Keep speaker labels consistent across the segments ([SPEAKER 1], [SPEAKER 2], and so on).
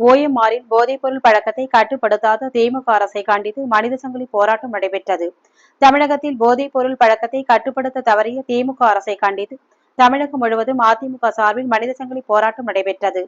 [SPEAKER 1] ஓஎம்ஆரின் போதைப்பொருள் பழக்கத்தை கட்டுப்படுத்தாத திமுக அரசை கண்டித்து மனித சங்கிலி போராட்டம் நடைபெற்றது. தமிழகத்தில் போதைப்பொருள் பழக்கத்தை கட்டுப்படுத்த தவறிய திமுக அரசை கண்டித்து தமிழகம் முழுவதும் அதிமுக சார்பில் மனித சங்கிலி போராட்டம் நடைபெற்றது.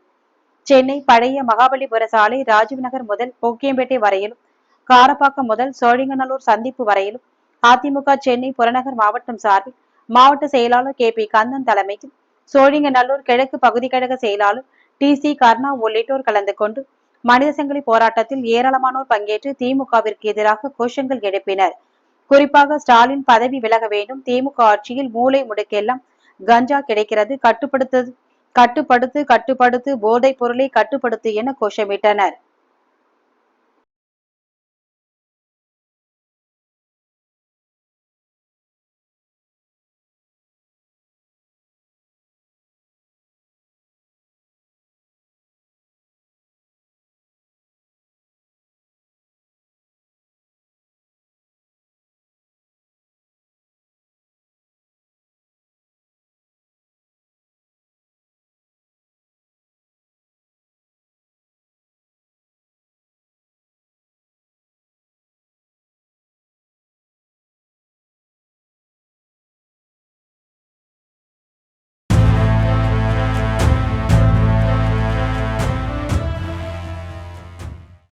[SPEAKER 1] சென்னை பழைய மகாபலிபுர சாலை ராஜீவ் நகர் முதல் போக்கியம்பேட்டை வரையிலும் காரப்பாக்கம் முதல் சோழிங்கநல்லூர் சந்திப்பு வரையிலும் அதிமுக சென்னை புறநகர் மாவட்டம் சார்பில் மாவட்ட செயலாளர் கே பி கந்தன் தலைமையில் சோழிங்கநல்லூர் கிழக்கு பகுதி கழக செயலாளர் டி சி கர்ணா உள்ளிட்டோர் கலந்து கொண்டு மனித சங்கிலி போராட்டத்தில் ஏராளமானோர் பங்கேற்று திமுகவிற்கு எதிராக கோஷங்கள் எழுப்பினர். குறிப்பாக ஸ்டாலின் பதவி விலக வேண்டும் திமுக ஆட்சியில் மூளை முடுக்கெல்லாம் கஞ்சா கிடைக்கிறது கட்டுப்படுத்து கட்டுப்படுத்து கட்டுப்படுத்து போதைப் பொருளை கட்டுப்படுத்து என கோஷமிட்டனர்.